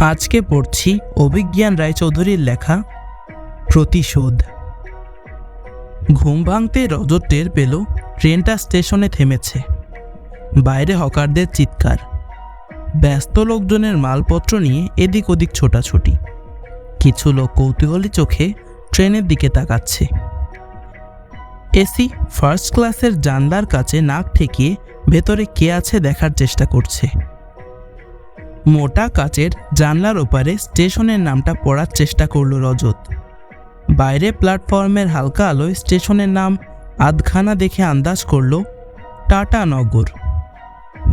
আজকে পড়ছি অভিজ্ঞান রায়চৌধুরীর লেখা প্রতিশোধ। ঘুম ভাঙতে রজত টের পেল ট্রেনটা স্টেশনে থেমেছে। বাইরে হকারদের চিৎকার। ব্যস্ত লোকজনের মালপত্র নিয়ে এদিক ওদিক ছোটাছুটি। কিছু লোক কৌতূহলী চোখে ট্রেনের দিকে তাকাচ্ছে। এসি ফার্স্ট ক্লাসের জানলার কাছে নাক ঠেকিয়ে ভেতরে কে আছে দেখার চেষ্টা করছে। মোটা কাচের জানলার ওপারে স্টেশনের নামটা পড়ার চেষ্টা করল রজত। বাইরে প্ল্যাটফর্মের হালকা আলোয় স্টেশনের নাম আধখানা দেখে আন্দাজ করল, টাটা নগর।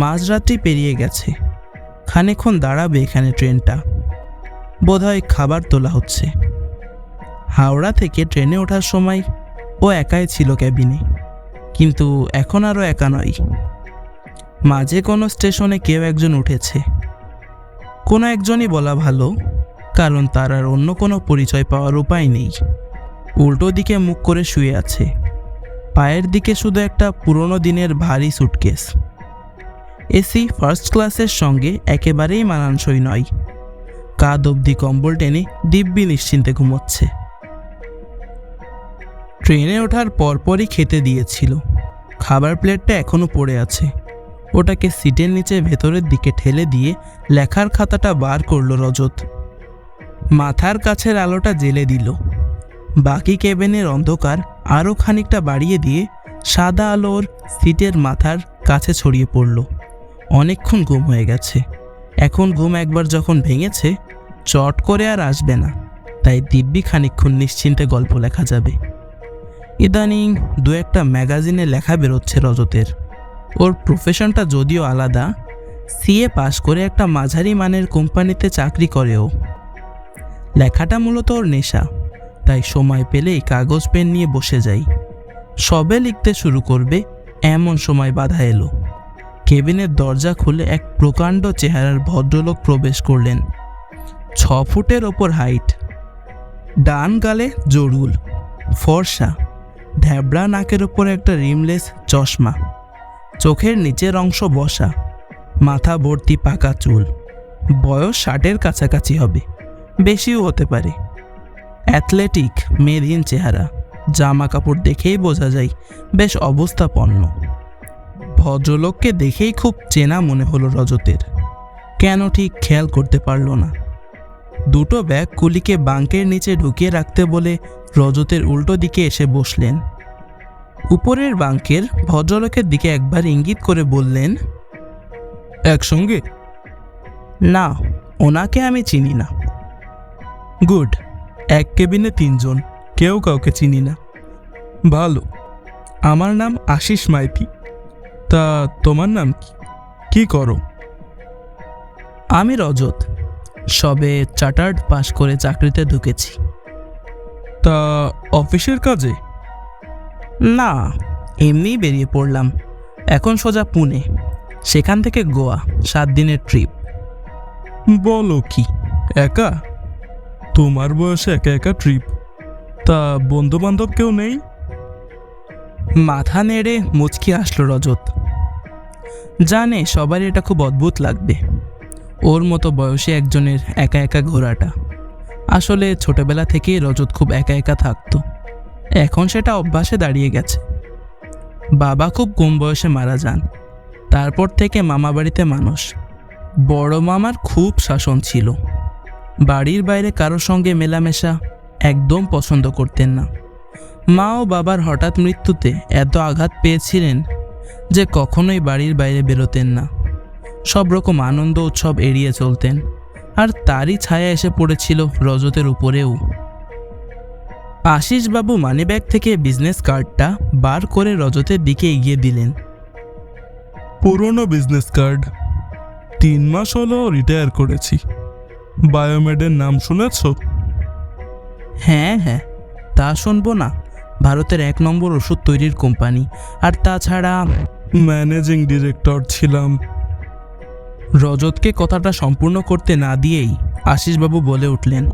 মাঝরাত্রি পেরিয়ে গেছে। খানিকক্ষণ দাঁড়াবে এখানে ট্রেনটা। বোধহয় খাবার তোলা হচ্ছে। হাওড়া থেকে ট্রেনে ওঠার সময় ও একাই ছিল ক্যাবিনে, কিন্তু এখন আরও একা নয়। মাঝে কোনো স্টেশনে কেউ একজন উঠেছে। কোনো একজনই বলা ভালো, কারণ তার আর অন্য কোনো পরিচয় পাওয়ার উপায় নেই। উল্টো দিকে মুখ করে শুয়ে আছে। পায়ের দিকে শুধু একটা পুরনো দিনের ভারী সুটকেস এসি ফার্স্ট ক্লাসের সঙ্গে একেবারেই মানানসই নয়। কাদ অবধি কম্বল টেনে দিব্যি নিশ্চিন্তে ঘুমোচ্ছে। ট্রেনে ওঠার পরপরই খেতে দিয়েছিল। খাবার প্লেটটা এখনও পড়ে আছে। ওটাকে সিটের নিচে ভেতরের দিকে ঠেলে দিয়ে লেখার খাতাটা বার করল রজত। মাথার কাছের আলোটা জেলে দিল। বাকি কেবিনের অন্ধকার আরও খানিকটা বাড়িয়ে দিয়ে সাদা আলোর সিটের মাথার কাছে ছড়িয়ে পড়ল। অনেকক্ষণ ঘুম হয়ে গেছে। এখন ঘুম একবার যখন ভেঙেছে, চট করে আর আসবে না। তাই দিব্যি খানিকক্ষণ নিশ্চিন্তে গল্প লেখা যাবে। ইদানিং দু একটা ম্যাগাজিনে লেখা বেরোচ্ছে রজতের। ওর প্রফেশনটা যদিও আলাদা সিএ পাশ করে একটা মাঝারি মানের কোম্পানিতে চাকরি করে ও লেখাটা মূলত ওর নেশা, তাই সময় পেলেই কাগজ, পেন নিয়ে বসে যাই। সবে লিখতে শুরু করবে, এমন সময় বাধা এলো। কেবিনের দরজা খুলে এক প্রকাণ্ড চেহারার ভদ্রলোক প্রবেশ করলেন। ছ ফুটের ওপর হাইট, ডান গালে জরুল, ফর্সা ধ্যাবড়া নাকের ওপর একটা রিমলেস চশমা। চোখের নিচের অংশ বসা, মাথা ভর্তি পাকা চুল। বয়স ষাটের কাছাকাছি হবে, বেশিও হতে পারে। অ্যাথলেটিক মেদহীন চেহারা জামা কাপড় দেখেই বোঝা যায়, বেশ অবস্থাপন্ন। ভদ্রলোককে দেখেই খুব চেনা মনে হলো রজতের। কেন ঠিক খেয়াল করতে পারল না। দুটো ব্যাগ কুলিকে বাঙ্কের নিচে ঢুকিয়ে রাখতে বলে রজতের উল্টো দিকে এসে বসলেন। উপরের বাঙ্কের ভদ্রলোকের দিকে একবার ইঙ্গিত করে বললেন, একসঙ্গে? না, ওনাকে আমি চিনি না। গুড, এক কেবিনে তিনজন, কেউ কাউকে চিনি না। ভালো, আমার নাম আশিস মাইতি। তা তোমার নাম কি? কি করো? আমি রজত, সবে চার্টার্ড পাশ করে চাকরিতে ঢুকেছি। তা অফিসের কাজে? না এমনিই বেরিয়ে পড়লাম। এখন সোজা পুনে। সেখান থেকে গোয়া সাত দিনের ট্রিপ বলো কি একা? তোমার বয়সে একা একা ট্রিপ তা বন্ধু বান্ধব কেউ নেই? মাথা নেড়ে মুচকি আসলো রজত। জানে সবারই এটা খুব অদ্ভুত লাগবে। ওর মতো বয়সী একজনের একা একা ঘোরাটা। আসলে ছোটবেলা থেকেই রজত খুব একা একা থাকতো। এখন সেটা অভ্যাসে দাঁড়িয়ে গেছে। বাবা খুব কম বয়সে মারা যান। তারপর থেকে মামা বাড়িতে মানুষ। বড় মামার খুব শাসন ছিল। বাড়ির বাইরে কারোর সঙ্গে মেলামেশা একদম পছন্দ করতেন না। মা ও বাবার হঠাৎ মৃত্যুতে এত আঘাত পেয়েছিলেন যে কখনোই বাড়ির বাইরে বেরোতেন না। সব রকম আনন্দ উৎসব এড়িয়ে চলতেন। আর তারই ছায়া এসে পড়েছিল রজতের উপরেও। আশিসবাবু মানিব্যাগ থেকে বিজনেস কার্ডটা বার করে রজতের দিকে এগিয়ে দিলেন। পুরনো বিজনেস কার্ড তিন মাস হলো রিটায়ার করেছি। বায়োমেডের নাম শুনেছ? হ্যাঁ হ্যাঁ। তা শুনব না। ভারতের এক নম্বর ওষুধ তৈরির কোম্পানি। আর তাছাড়া ম্যানেজিং ডিরেক্টর ছিলাম। রজতকে কথাটা সম্পূর্ণ করতে না দিয়েই আশিসবাবু বলে উঠলেন।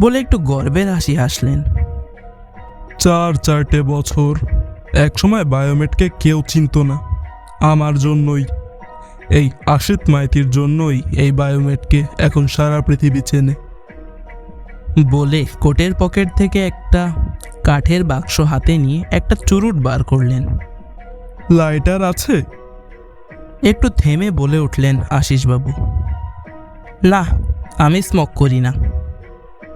বলে একটু গর্বের হাসি হাসলেন। চার চারটে বছর একসময় বায়োমেটকে কেউ চিনত না। আমার জন্যই এই আশিত মাইতির জন্যই এই বায়োমেটকে এখন সারা পৃথিবী চেনে। বলে কোটের পকেট থেকে একটা কাঠের বাক্স হাতে নিয়ে একটা চুরুট বার করলেন। লাইটার আছে? একটু থেমে বলে উঠলেন আশিসবাবু। না আমি স্মোক করি না।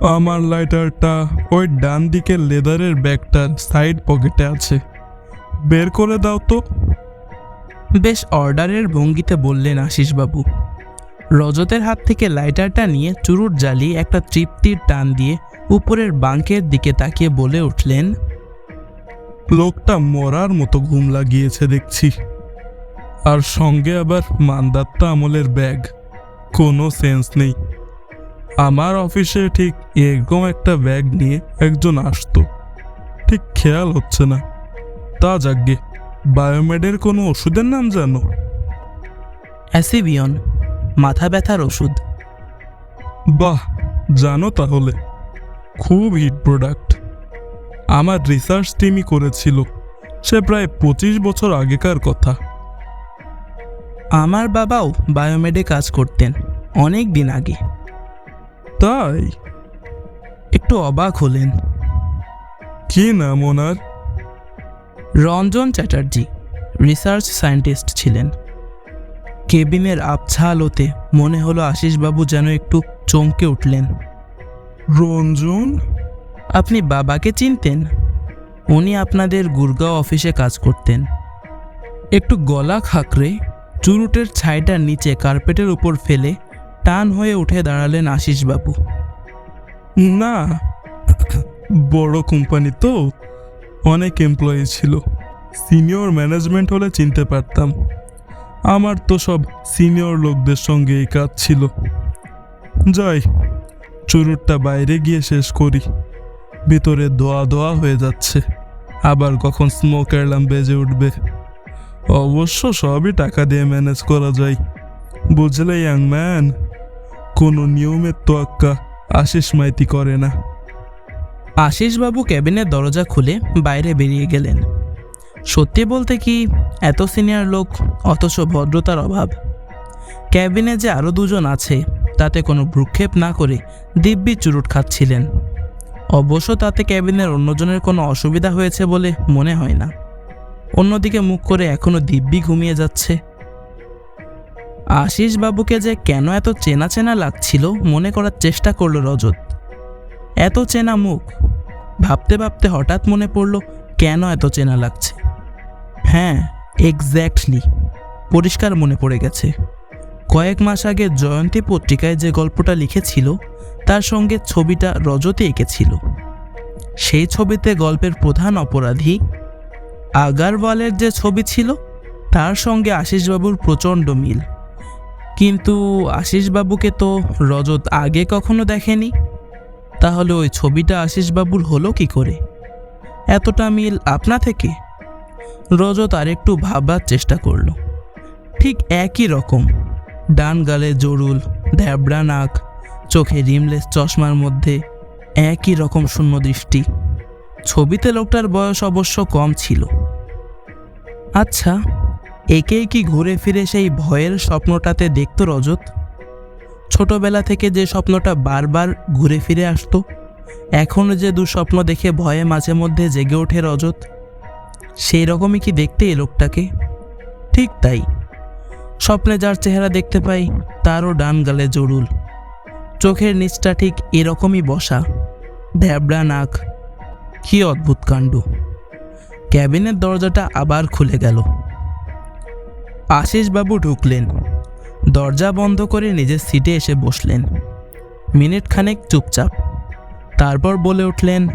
আমার লাইটারটা ওই ডান দিকের লেদারের ব্যাগটার সাইড পকেটে আছে। বের করে দাও তো। বেশ অর্ডারের ভঙ্গিতে বললেন আশিসবাবু। রজতের হাত থেকে লাইটারটা নিয়ে চুরুট জ্বালিয়ে একটা তৃপ্তির টান দিয়ে উপরের বাঙ্কের দিকে তাকিয়ে বলে উঠলেন, লোকটা মরার মতো ঘুম লাগিয়েছে দেখছি। আর সঙ্গে আবার মান্দাত্তা আমলের ব্যাগ। কোনো সেন্স নেই। আমার অফিসে ঠিক এরকম একটা ব্যাগ নিয়ে একজন আসতো। ঠিক খেয়াল হচ্ছে না। তা যাগ্গে বায়োমেডের কোনো ওষুধের নাম জানো? অ্যাসিবিয়ন মাথা ব্যথার ওষুধ। বাহ জানো তাহলে। খুব হিট প্রোডাক্ট। আমার রিসার্চ টিমই করেছিল। সে প্রায় পঁচিশ বছর আগেকার কথা। আমার বাবাও বায়োমেডে কাজ করতেন অনেক দিন আগে। তাই? একটু অবাক হলেন। কি নাম ওনার? রঞ্জন চ্যাটার্জি রিসার্চ সায়েন্টিস্ট ছিলেন। কেবিনের আবছা আলোতে মনে হলো আশিসবাবু যেন একটু চমকে উঠলেন। রঞ্জন? আপনি বাবাকে চিনতেন? উনি আপনাদের গুরগাঁও অফিসে কাজ করতেন। একটু গলা খাকরে চুরুটের ছাইটার নিচে কার্পেটের উপর ফেলে টান হয়ে উঠে দাঁড়ালেন আশিসবাবু না, বড় কোম্পানি তো, অনেক এমপ্লয়ি ছিল। সিনিয়র ম্যানেজমেন্ট হলে চিনতে পারতাম। আমার তো সব সিনিয়র লোকদের সঙ্গে এই কাজ ছিল। যাই, চুরুটটা বাইরে গিয়ে শেষ করি। ভিতরে দোয়া দোয়া হয়ে যাচ্ছে। আবার কখন স্মোক অ্যালার্ম বেজে উঠবে। অবশ্য সবই টাকা দিয়ে ম্যানেজ করা যায়। বুঝলে ইয়াং ম্যান কোনো নিয়মের তোয়াক্কা আশিস মাইতি করে না। আশিসবাবু ক্যাবিনের দরজা খুলে বাইরে বেরিয়ে গেলেন। সত্যি বলতে কি, এত সিনিয়র লোক, অথচ ভদ্রতার অভাব। ক্যাবিনে যে আরও দুজন আছে, তাতে কোনো ভ্রুক্ষেপ না করে দিব্যি চুরুট খাচ্ছিলেন। অবশ্য তাতে ক্যাবিনের অন্যজনের কোনো অসুবিধা হয়েছে বলে মনে হয় না। অন্যদিকে মুখ করে এখনও দিব্যি ঘুমিয়ে যাচ্ছে। আশিস বাবুকে যে কেন এত চেনা চেনা লাগছিল মনে করার চেষ্টা করল রজত। এত চেনা মুখ। ভাবতে ভাবতে হঠাৎ মনে পড়ল, কেন এত চেনা লাগছে? হ্যাঁ এক্স্যাক্টলি পরিষ্কার মনে পড়ে গেছে। কয়েক মাস আগে জয়ন্তী পত্রিকায় যে গল্পটা লিখেছিল, তার সঙ্গে ছবিটা রজতে এঁকেছিল। সেই ছবিতে গল্পের প্রধান অপরাধী আগারওয়ালের যে ছবি ছিল, তার সঙ্গে আশিসবাবুর প্রচণ্ড মিল। কিন্তু আশিসবাবুকে তো রজত আগে কখনো দেখেনি। তাহলে ওই ছবিটা আশিসবাবুর হলো কি করে? এতটা মিল আপনা থেকে? রজত আরেকটু ভাববার চেষ্টা করল। ঠিক একই রকম। ডান গালে জরুল ধ্যাবড়া নাক, চোখে রিমলেস চশমার মধ্যে একই রকম শূন্য দৃষ্টি। ছবিতে লোকটার বয়স অবশ্য কম ছিল। আচ্ছা একেই কি ঘুরে ফিরে সেই ভয়ের স্বপ্নটাতে দেখতো রজত? ছোটবেলা থেকে যে স্বপ্নটা বারবার ঘুরে ফিরে আসতো এখনও যে দুঃস্বপ্ন দেখে ভয়ে মাঝে মধ্যে জেগে ওঠে রজত। সেই রকমই কি দেখতে এই লোকটাকে? ঠিক তাই। স্বপ্নে যার চেহারা দেখতে পাই, তারও ডান গালে জরুল। চোখের নিচটা ঠিক এরকমই বসা। ধ্যাবড়া নাক। কি অদ্ভুত কাণ্ড। ক্যাবিনের দরজাটা আবার খুলে গেল। আশিসবাবু ঢুকলেন। দরজা বন্ধ করে নিজের সিটে এসে বসলেন। মিনিট খানেক চুপচাপ। তারপর বলে উঠলেন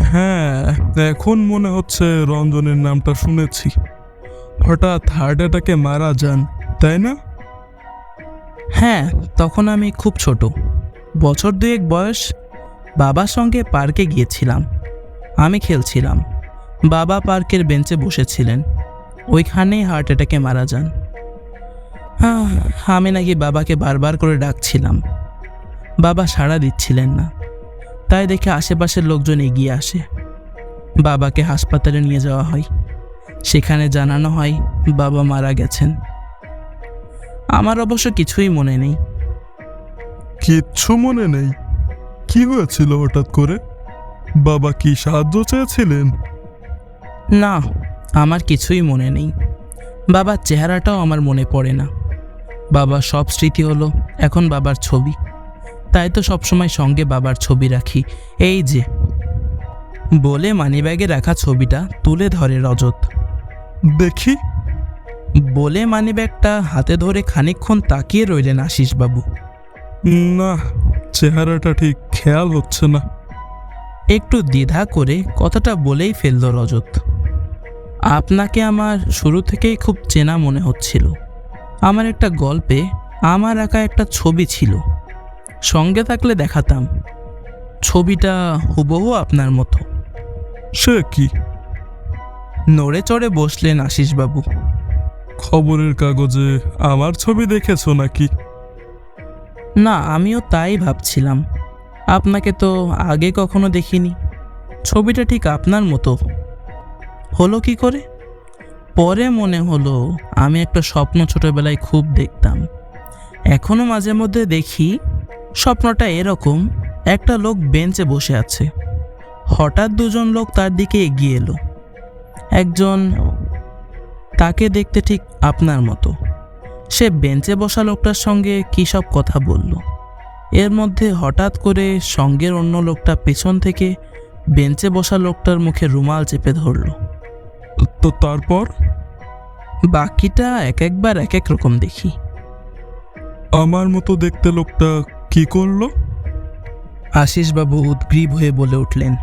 হ্যাঁ এখন মনে হচ্ছে রঞ্জনের নামটা শুনেছি। হঠাৎ হার্ট অ্যাটাকে মারা যান, তাই না? হ্যাঁ তখন আমি খুব ছোট। বছর দুয়েক বয়স বাবার সঙ্গে পার্কে গিয়েছিলাম। আমি খেলছিলাম। বাবা পার্কের বেঞ্চে বসেছিলেন। ওইখানেই হার্ট অ্যাটাকে মারা যান। আমি নাকি বাবাকে বারবার করে ডাকছিলাম। বাবা সাড়া দিচ্ছিলেন না। তাই দেখে আশেপাশের লোকজন এগিয়ে আসে। বাবাকে হাসপাতালে নিয়ে যাওয়া হয়। সেখানে জানানো হয় বাবা মারা গেছেন। আমার অবশ্য কিছুই মনে নেই। কিচ্ছু মনে নেই। কি হয়েছিল হঠাৎ করে? বাবা কি সাহায্য চেয়েছিলেন? না আমার কিছুই মনে নেই। বাবার চেহারাটাও আমার মনে পড়ে না। বাবার সব স্মৃতি হলো এখন বাবার ছবি। তাই তো সবসময় সঙ্গে বাবার ছবি রাখি। এই যে বলে মানিব্যাগে রাখা ছবিটা তুলে ধরে রজত। দেখি। বলে মানিব্যাগটা হাতে ধরে খানিকক্ষণ তাকিয়ে রইলেন আশিসবাবু। না চেহারাটা ঠিক খেয়াল হচ্ছে না। একটু দ্বিধা করে কথাটা বলেই ফেলল রজত। আপনাকে আমার শুরু থেকেই খুব চেনা মনে হচ্ছিল। আমার একটা গল্পে আমার আঁকা একটা ছবি ছিল। সঙ্গে থাকলে দেখাতাম। ছবিটা হুবহু আপনার মতো। সে কি? নড়ে চড়ে বসলেন আশিসবাবু। খবরের কাগজে আমার ছবি দেখেছ নাকি? না আমিও তাই ভাবছিলাম। আপনাকে তো আগে কখনো দেখিনি। ছবিটা ঠিক আপনার মতো। হলো কি করে? পরে মনে হলো আমি একটা স্বপ্ন ছোটবেলায় খুব দেখতাম। এখনও মাঝে মধ্যে দেখি স্বপ্নটা এরকম, একটা লোক বেঞ্চে বসে আছে। হঠাৎ দুজন লোক তার দিকে এগিয়ে এলো। একজন তাকে দেখতে ঠিক আপনার মতো। সে বেঞ্চে বসা লোকটার সঙ্গে কী সব কথা বলল। এর মধ্যে হঠাৎ করে সঙ্গের অন্য লোকটা পেছন থেকে বেঞ্চে বসা লোকটার মুখে রুমাল চেপে ধরল। তো তারপর? বাকিটা এক একবার এক এক রকম দেখি। আমার মতো দেখতে লোকটা কি করল? আশিসবাবু উদ্গ্রীব হয়ে বলে উঠলেন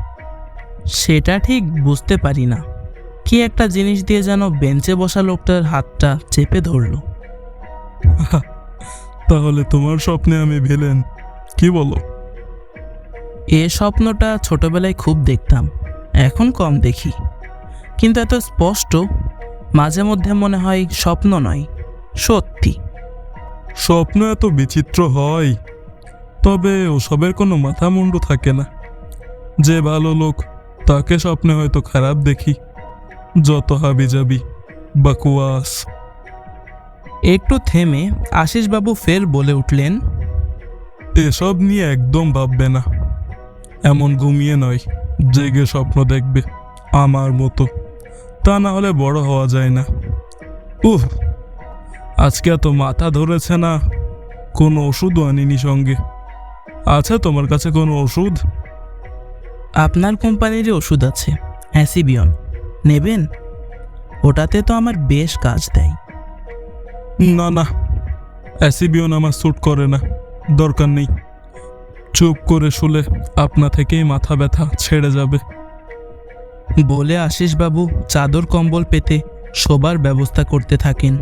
সেটা ঠিক বুঝতে পারি না। কি একটা জিনিস দিয়ে যেন বেঞ্চে বসা লোকটার হাতটা চেপে ধরলো? তাহলে তোমার স্বপ্নে আমি ভিলেন কি বলো? এ স্বপ্নটা ছোটবেলায় খুব দেখতাম এখন কম দেখি। কিন্তু এত স্পষ্ট মাঝে মধ্যে মনে হয় স্বপ্ন নয় সত্যি। স্বপ্ন এত বিচিত্র হয় তবে ওসবের কোনো মাথা মুন্ডু থাকে না। যে ভালো লোক তাকে স্বপ্নে হয়তো খারাপ দেখি যত হাবি যাবি বাকুয়াস। একটু থেমে আশিসবাবু ফের বলে উঠলেন এসব নিয়ে একদম ভাববে না। এমন ঘুমিয়ে নয় জেগে স্বপ্ন দেখবে আমার মতো। তা না হলে বড় হওয়া যায় না। উহ আজকে এত মাথা ধরেছে না। কোনো ওষুধও আনিনি সঙ্গে। আছে তোমার কাছে কোনো ওষুধ? আপনার কোম্পানির ওষুধ আছে অ্যাসিবিয়ন। নেবেন? ওটাতে তো আমার বেশ কাজ দেয়। না না অ্যাসিবিয়ন আমার স্যুট করে না দরকার নেই। চুপ করে শুলে আপনা থেকেই মাথা ব্যথা ছেড়ে যাবে। বলে আশিসবাবু চাদর কম্বল পেতে শোবার ব্যবস্থা করতে থাকেন।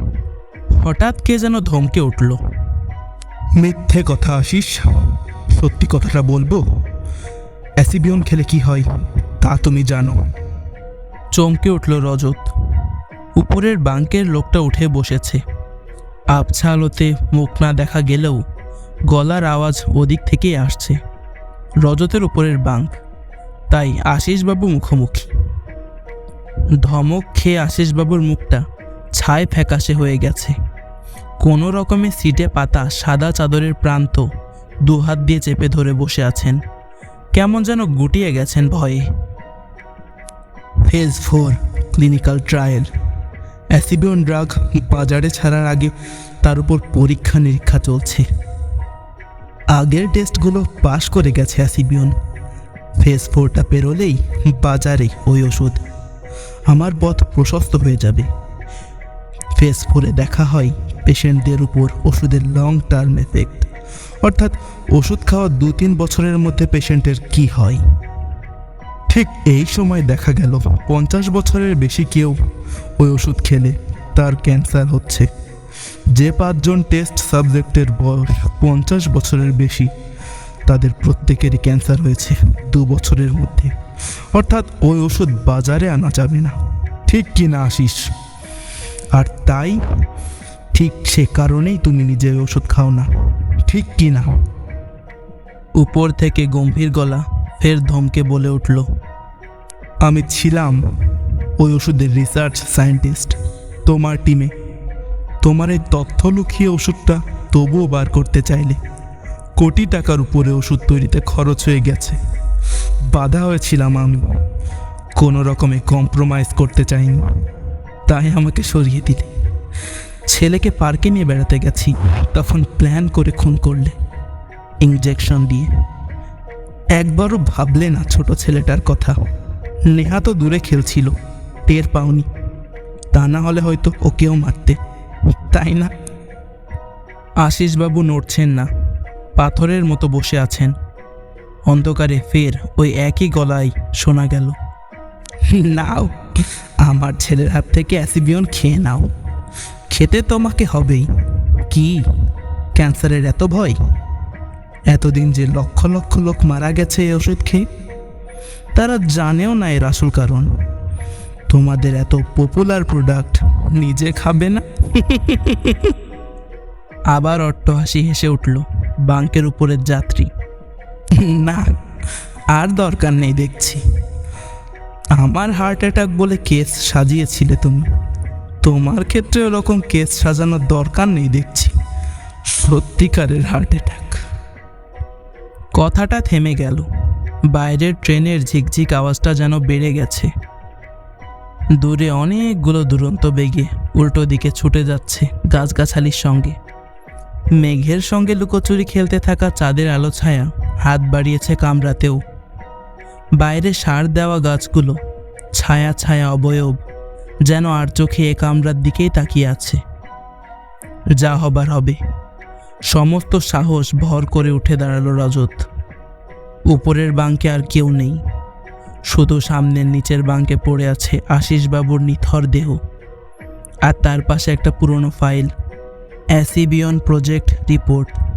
হঠাৎ কে যেন ধমকে উঠল। মিথ্যে কথা আসিস সত্যি কথাটা বলব? অ্যাসিবিয়ন খেলে কি হয় তা তুমি জানো। চমকে উঠল রজত। উপরের বাঙ্কের লোকটা উঠে বসেছে। আবছা আলোতে মুখ না দেখা গেলেও গলার আওয়াজ ওদিক থেকেই আসছে। রজতের উপরের বাঙ্ক। তাই আশিসবাবু মুখোমুখি। ধমক খেয়ে আশিসবাবুর মুখটা ছায় ফ্যাকাশে হয়ে গেছে। কোনো রকমে সিটে পাতা সাদা চাদরের প্রান্ত দু হাত দিয়ে চেপে ধরে বসে আছেন। কেমন যেন গুটিয়ে গেছেন ভয়ে। Phase four, clinical trial. অ্যাসিবিয়ন drug বাজারে ছাড়ার আগে তার উপর পরীক্ষা নিরীক্ষা চলছে। আগের টেস্টগুলো পাশ করে গেছে অ্যাসিবিয়ন। ফেজ ফোরটা পেরোলেই বাজারে ওই ওষুধ। আমার পথ প্রশস্ত হয়ে যাবে। ফেস ফোরে দেখা হয় পেশেন্টদের উপর ওষুধের লং টার্ম এফেক্ট। অর্থাৎ ওষুধ খাওয়া দু তিন বছরের মধ্যে পেশেন্টের কি হয়? ঠিক এই সময় দেখা গেল পঞ্চাশ বছরের বেশি কেউ ওই ওষুধ খেলে, তার ক্যান্সার হচ্ছে। যে পাঁচজন টেস্ট সাবজেক্টের বয়স পঞ্চাশ বছরের বেশি তাদের প্রত্যেকেরই ক্যান্সার হয়েছে দু বছরের মধ্যে। অর্থাৎ ওই ওষুধ বাজারে আনা যাবে না। ঠিক কি না আসিস আর তাই ঠিক সে কারণেই তুমি নিজে ওষুধ খাও না। ঠিক কি না উপর থেকে গম্ভীর গলা ফের ধমকে বলে উঠল, আমি ছিলাম ওই ওষুধের রিসার্চ সায়েন্টিস্ট তোমার টিমে তোমার এই তথ্য লুকিয়ে ওষুধটা তবুও বার করতে চাইলে কোটি টাকার উপরে ওষুধ তৈরিতে খরচ হয়ে গেছে। বাধা হয়েছিলাম আমি। কোনো রকমে কম্প্রোমাইজ করতে চাইনি। তাই আমাকে সরিয়ে দিলে। ছেলেকে পার্কে নিয়ে বেড়াতে গেছি। তখন প্ল্যান করে খুন করলে। ইঞ্জেকশন দিয়ে। একবারও ভাবলে না ছোট ছেলেটার কথা। নেহা তো দূরে খেলছিল। টের পাওনি। তা না হলে হয়তো ওকেও মারতে। তাই না? আশিসবাবু নড়ছেন না। পাথরের মতো বসে আছেন। অন্ধকারে ফের ওই একই গলায় শোনা গেল, নাও, আমার ছেলের হাত থেকে অ্যাসিবিয়ন খেয়ে নাও। খেতে তোমাকে হবেই। কি? ক্যান্সারের এত ভয়? এতদিন যে লক্ষ লক্ষ লোক মারা গেছে এই ওষুধ খেয়ে, তারা জানেও না এর আসল কারণ। তোমাদের এত পপুলার প্রোডাক্ট নিজে খাবে না? আবার অট্টহাসি হেসে উঠল বাঙ্কের উপরের যাত্রী। না, আর দরকার নেই দেখছি। আমার হার্ট অ্যাটাক বলে কেস সাজিয়েছিলে তুমি। তোমার ক্ষেত্রে ওরকম কেস সাজানোর দরকার নেই দেখছি। সত্যিকারের হার্ট অ্যাটাক কথাটা থেমে গেল। বাইরের ট্রেনের ঝিকঝিক আওয়াজটা যেন বেড়ে গেছে। দূরে অনেকগুলো দুরন্ত বেগে উল্টো দিকে ছুটে যাচ্ছে গাছগাছালির সঙ্গে। মেঘের সঙ্গে লুকোচুরি খেলতে থাকা চাঁদের আলো ছায়া হাত বাড়িয়েছে কামড়াতেও বাইরে সার দেওয়া গাছগুলো, ছায়া ছায়া অবয়ব, যেন আর চোখে এ কামরার দিকেই তাকিয়ে আছে। যা হবার হবে। সমস্ত সাহস ভর করে উঠে দাঁড়াল রজত। উপরের বাঙ্কে আর কেউ নেই। শুধু সামনের নিচের বাঙ্কে পড়ে আছে আশিসবাবুর নিথর দেহ। আর তার পাশে একটা পুরনো ফাইল। Ascibion Project Report.